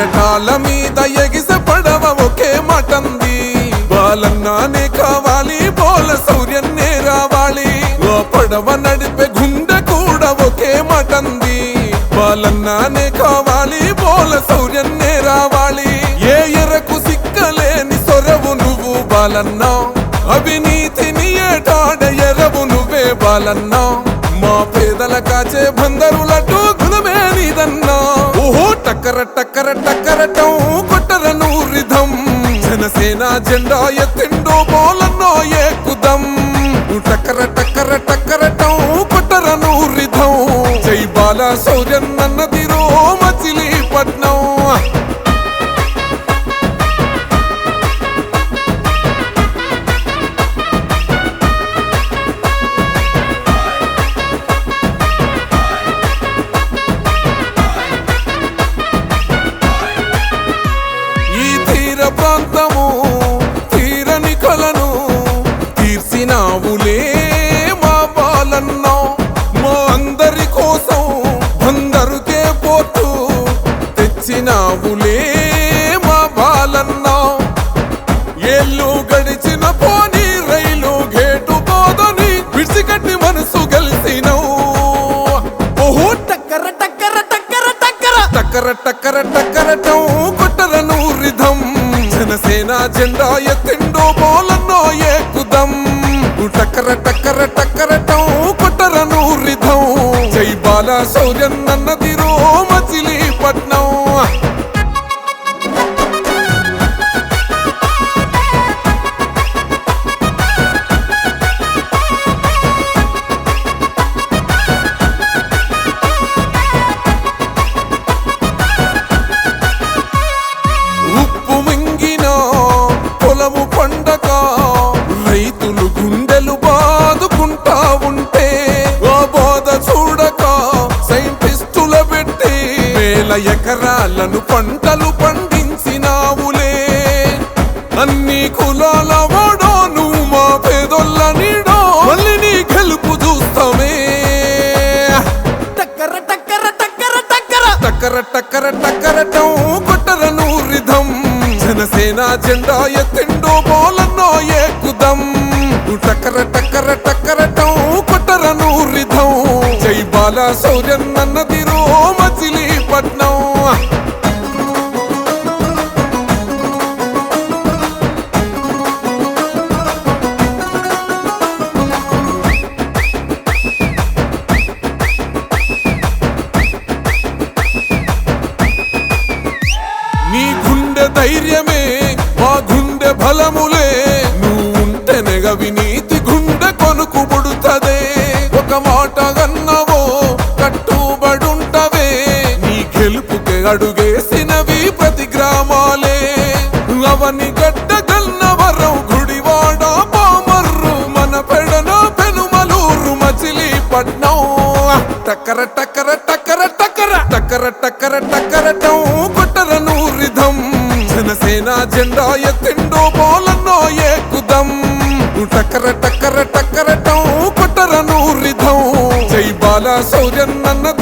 కెరటాల మీద ఎగిస పడవ ఒకే మాటంది. బాలన్నానే కావాలి బోల సౌర్యన్నే రావాలి. ఓ పడవ నడిపే గుండె కూడా ఒకే మాటంది. బాలన్నానే కావాలి బోల సౌర్యన్నే రావాలి. ఏ ఎరకు సిక్కలేని సొరవు నువ్వు బాలన్నా. అవినీతిని ఏటాడ ఎరవు నువ్వే బాలన్నా. మా పేదల కాచే బందరులట్టు గుణమే నీదన్నా. ఓహో టక్కర టక్కర టక్కరటం కొట్టర నూరిధం జనసేన జెండా ఎత్తిండో బోలన్నో ఏకుదం టక్కర టక్కర టక్కరటం కొట్టర నూరిధం జై బాల సౌర్యన్నన్నది తెచ్చినావులే మా బాలన్నా. ఏళ్ళు గడిచిన పోనీ రైలు గేటు పోదని విడిచికట్టి మనసు గెలిసినవు ఓహో టక్కర టక్కర టక్కర టక్కర. టక్కర టక్కర టక్కరటం కొట్టర నూరిధం జనసేన జెండా ఎత్తిండో బోలన్నో ఏకుదం. టక్కర టక్కర టక్కరటం కొట్టర నూరిధం జై బాల సౌర్యన్నన్నది ఉంటే ఆ బాధ చూడక సైంటిస్టుల పెట్టి వేల ఎకరాలను పంటలు పండించినావులే. అన్ని కులాల వాడో నువ్వు మా పేదొల్ల నీడో మళ్ళీ నీ గెలుపు చూస్తామే. టక్కర టక్కర టక్కర టక్కర. టక్కర టక్కర టక్కరటం కొట్టర నూరిధం జనసేన జెండా ఎత్తిండో బోలన్నో ఏకుదం టక్కర టక్కర టక్కరటం కొట్టర నూరిధం జై బాల సౌర్యన్నన్నది రో మచిలీపట్నం నీ గుండె ధైర్యమే మా గుండె బలములే. అడుగేసినవి ప్రతి గ్రామాలే. అవని గడ్డ గన్నవరం గుడివాడ పామర్రు మన పెడన పెనుమలూరు మచిలీపట్నం టక్కర టక్కర టక్కర టక్కర టక్కర టక్కర టక్కరటం కొట్టర నూరిధం. జనసేన జెండా ఎత్తిండో బోలన్నో ఏకుదం. టక్కర టక్కర టక్కరటం కొట్టర నూరిధం. జై బాల సౌర్యన్నన్నది